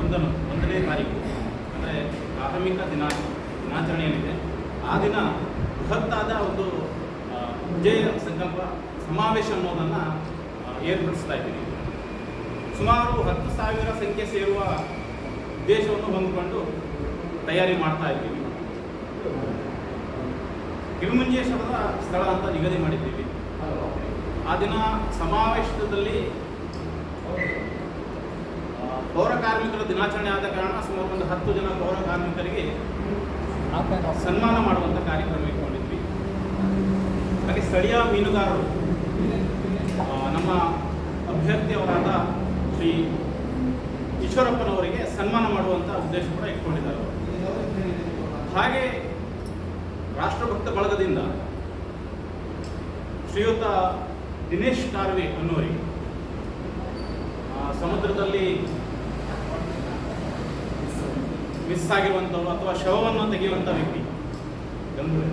ಒಂದನ್ನು, ಒಂದನೇ ತಾರೀಕು, ಅಂದರೆ ಪ್ರಾಥಮಿಕ ದಿನ ದಿನಾಚರಣೆ ಏನಿದೆ ಆ ದಿನ ಬೃಹತ್ತಾದ ಒಂದು ವಿಜಯ ಸಂಕಲ್ಪ ಸಮಾವೇಶ ಅನ್ನೋದನ್ನು ಏರ್ಪಡಿಸ್ತಾ ಇದ್ದೀವಿ. ಸುಮಾರು ಹತ್ತು ಸಾವಿರ ಸಂಖ್ಯೆ ಸೇರುವ ಉದ್ದೇಶವನ್ನು ಹೊಂದಿಕೊಂಡು ತಯಾರಿ ಮಾಡ್ತಾ ಇದ್ದೀವಿ. ಕಿರುಮುಂಜೇಶ್ವರದ ಸ್ಥಳ ಅಂತ ನಿಗದಿ ಮಾಡಿದ್ದೀವಿ. ಆ ದಿನ ಸಮಾವೇಶದಲ್ಲಿ ಪೌರ ಕಾರ್ಮಿಕರ ದಿನಾಚರಣೆ ಆದ ಕಾರಣ ಸುಮಾರು ಒಂದು ಹತ್ತು ಜನ ಪೌರ ಕಾರ್ಮಿಕರಿಗೆ ಸನ್ಮಾನ ಮಾಡುವಂಥ ಕಾರ್ಯಕ್ರಮ ಇಟ್ಕೊಂಡಿದ್ವಿ ಹಾಗೆ ಸ್ಥಳೀಯ ಮೀನುಗಾರರು ನಮ್ಮ ಅಭ್ಯರ್ಥಿಯವರಾದ ಶ್ರೀ ಈಶ್ವರಪ್ಪನವರಿಗೆ ಸನ್ಮಾನ ಮಾಡುವಂಥ ಉದ್ದೇಶ ಕೂಡ ಇಟ್ಕೊಂಡಿದ್ದಾರೆ. ಹಾಗೆ ರಾಷ್ಟ್ರಭಕ್ತ ಬಳಗದಿಂದ ಶ್ರೀಯುತ ದಿನೇಶ್ ಕಾರ್ವೆ ಅನ್ನೋರಿಗೆ ಆ, ಸಮುದ್ರದಲ್ಲಿ ಮಿಸ್ ಆಗಿರುವಂಥವ್ರು ಅಥವಾ ಶವವನ್ನು ತೆಗೆಯುವಂಥ ವ್ಯಕ್ತಿ? ಗಂಗೋಳಿ.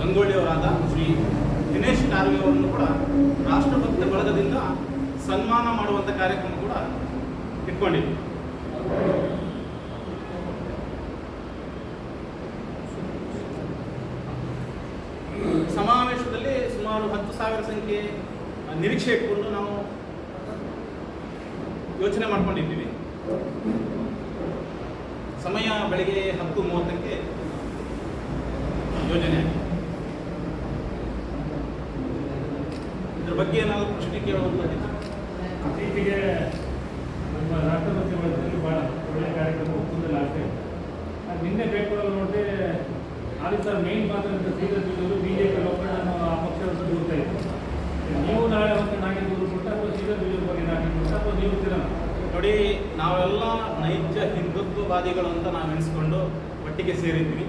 ಗಂಗೊಳ್ಳಿಯವರಾದ ಶ್ರೀ ದಿನೇಶ್ ಕಾರ್ವೆ ಅವರನ್ನು ಕೂಡ ರಾಷ್ಟ್ರಭಕ್ತ ಬಳಗದಿಂದ ಸನ್ಮಾನ ಮಾಡುವಂಥ ಕಾರ್ಯಕ್ರಮ ಕೂಡ ಇಟ್ಕೊಂಡಿದ್ವಿ. ಸಮಾವೇಶದಲ್ಲಿ ಸುಮಾರು ಹತ್ತು ಸಾವಿರ ಸಂಖ್ಯೆ ನಿರೀಕ್ಷೆ ಇಟ್ಕೊಂಡು ನಾವು ಯೋಚನೆ ಮಾಡ್ಕೊಂಡಿದ್ದೀವಿ. ಸಮಯ ಬೆಳಗ್ಗೆ ಹತ್ತು ಮೂವತ್ತಕ್ಕೆ ಯೋಜನೆ. ಇದ್ರ ಬಗ್ಗೆ ಏನಾದರೂ ಪ್ರಶ್ನೆ ಕೇಳುವಂಥದ್ದಿದೆ ಇತ್ತೀಚೆಗೆ ನಮ್ಮ ರಾಷ್ಟ್ರಪತಿ ಭಾಳ ಒಳ್ಳೆಯ ಕಾರ್ಯಕ್ರಮ ಒಪ್ಪಂದಲ್ಲಿ ಆಗ್ತಾ ಅದು ನಿನ್ನೆ ಪೇಪರಲ್ಲಿ ನೋಡಿದೆ ಆದಿ ಸರ್ ಮೇನ್ ಲೋಕ ಬಿ ಪಿ ಒಬ್ಬರನ್ನು ಆ ಪಕ್ಷವನ್ನು ದೂರ್ತಾ ಇತ್ತು ನೀವು ನಾಳೆ ಒಂದು ನಾಗೆ ದೂರು ಕೊಟ್ಟ ಅಥವಾ ಶ್ರೀಧರ್ ಬಿಲ್ಲೂರು ಬಗ್ಗೆ ನಾಗೆ ಕೊಟ್ಟ ಅಥವಾ ನೀವು ತಿರಲ್ಲ ನೋಡಿ, ನಾವೆಲ್ಲ ನೈಜ ಹಿಂದುತ್ವವಾದಿಗಳು ಅಂತ ನಾವು ಎಣಿಸ್ಕೊಂಡು ಒಟ್ಟಿಗೆ ಸೇರಿದ್ವಿ.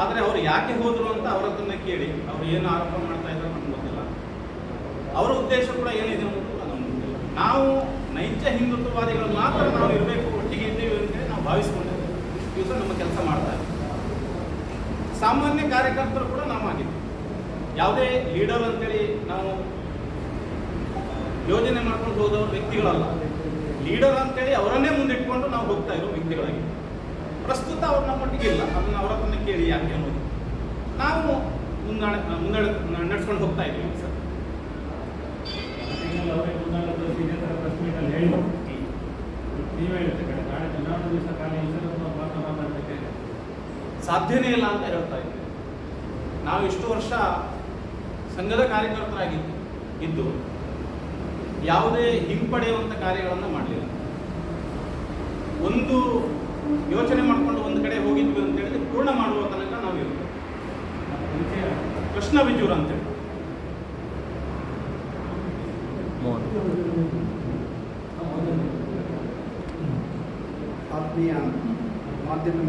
ಆದರೆ ಅವರು ಯಾಕೆ ಹೋದರು ಅಂತ ಅವರದನ್ನ ಕೇಳಿ. ಅವರು ಏನು ಆರೋಪ ಮಾಡ್ತಾ ಇದ್ದಾರೆ ನಮ್ಗೆ ಗೊತ್ತಿಲ್ಲ. ಅವರ ಉದ್ದೇಶ ಕೂಡ ಏನಿದೆ ಅನ್ನೋದು ನಮ್ಗೆ ಗೊತ್ತಿಲ್ಲ. ನಾವು ನೈಜ ಹಿಂದುತ್ವವಾದಿಗಳು ಮಾತ್ರ ನಾವು ಇರಬೇಕು, ಒಟ್ಟಿಗೆ ಇದ್ದೀವಿ ಅಂತೇಳಿ ನಾವು ಭಾವಿಸ್ಕೊಂಡಿದ್ದೇವೆ ದಿವಸ ನಮ್ಮ ಕೆಲಸ ಮಾಡ್ತಾ ಸಾಮಾನ್ಯ ಕಾರ್ಯಕರ್ತರು ಕೂಡ ನಾವು ಆಗಿದ್ದೀವಿ ಯಾವುದೇ ಲೀಡರ್ ಅಂತೇಳಿ ನಾವು ಯೋಜನೆ ಮಾಡ್ಕೊಂಡು ಹೋದವರು ವ್ಯಕ್ತಿಗಳಲ್ಲ. ಲೀಡರ್ ಅಂತೇಳಿ ಅವರನ್ನೇ ಮುಂದಿಟ್ಕೊಂಡು ನಾವು ಹೋಗ್ತಾ ಇರೋ ವ್ಯಕ್ತಿಗಳಾಗಿ. ಪ್ರಸ್ತುತ ಅವ್ರು ನಮ್ಮೊಟ್ಟಿಗೆ ಇಲ್ಲ ಅದನ್ನು ಅವರ ಹತ್ರನೇ ಕೇಳಿ ಯಾಕೆ ಅನ್ನೋದು. ನಾವು ಮುಂದಾಡ ಮುನ್ನಡೆ ನಡ್ಸ್ಕೊಂಡು ಹೋಗ್ತಾ ಇದ್ದೀವಿ ಸರ್. ಸಾಧ್ಯನೇ ಇಲ್ಲ ಅಂತ ಹೇಳ್ತಾ ಇದ್ದೀವಿ ನಾವು ಇಷ್ಟು ವರ್ಷ ಸಂಘದ ಕಾರ್ಯಕರ್ತರಾಗಿದ್ದು ಇದ್ದು ಯಾವುದೇ ಹಿಂಪಡೆಯುವಂಥ ಕಾರ್ಯಗಳನ್ನು ಮಾಡಲಿಲ್ಲ. ಒಂದು ಯೋಚನೆ ಮಾಡಿಕೊಂಡು ಒಂದು ಕಡೆ ಹೋಗಿದ್ವಿ ಅಂತ ಹೇಳಿದ್ರೆ ಪೂರ್ಣ ಮಾಡುವ ತನಕ ನಾವು ಇರ್ತೇವೆ ವಿಷಯ ಕೃಷ್ಣ ಬಿಜೂರ್ ಅಂತೇಳಿ ಆತ್ಮೀಯ ಮಾಧ್ಯಮ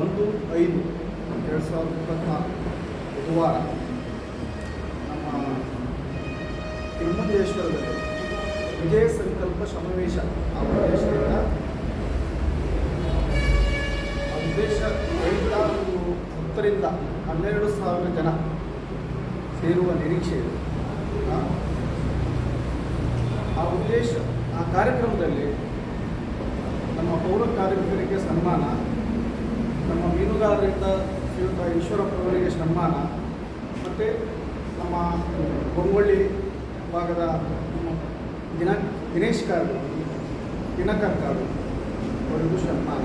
ಒಂದು ಐದು. ಎರಡು ಸಾವಿರದ ಇಪ್ಪತ್ತ್ನಾಲ್ಕು ಬುಧವಾರ ನಮ್ಮ ತಿರುಮಲೇಶ್ವರದಲ್ಲಿ ವಿಜಯ ಸಂಕಲ್ಪ ಸಮಾವೇಶ ಆ ಉದ್ದೇಶದಿಂದ ಆ ಉದ್ದೇಶ ರೈತ ಒಂದು ಹತ್ತರಿಂದ ಹನ್ನೆರಡು ಸಾವಿರ ಜನ ಸೇರುವ ನಿರೀಕ್ಷೆ ಇದೆ. ಆ, ಉದ್ದೇಶ ಆ ಕಾರ್ಯಕ್ರಮದಲ್ಲಿ ನಮ್ಮ ಪೌರ ಕಾರ್ಮಿಕರಿಗೆ ಸನ್ಮಾನ ನಮ್ಮ ಮೀನುಗಾರರಿಂದ ಶ್ರೀಯುತ ಈಶ್ವರಪ್ಪನವರಿಗೆ ಸನ್ಮಾನ. ಮತ್ತು ನಮ್ಮ ಬೊಂಗೊಳ್ಳಿ ಭಾಗದ ದಿನ ದಿನೇಶ್ ಕಾರು ದಿನಕರ್ ಕಾರ್ಡು ಅವರಿಗೂ ಸನ್ಮಾನ.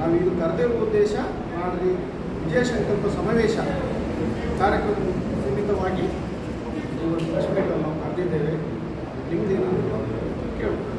ನಾವು ಇದು ಕರೆದಿರುವ ಉದ್ದೇಶ ನಾಳೆ ವಿಜಯ ಸಂಕಲ್ಪ ಸಮಾವೇಶ ಕಾರ್ಯಕ್ರಮ ಸೀಮಿತವಾಗಿ. ಇವತ್ತು ನಾವು ಕರೆದಿದ್ದೇವೆ. ನಿಮ್ಮದೇನಾದರೂ ಕೇಳ್ಬೋದು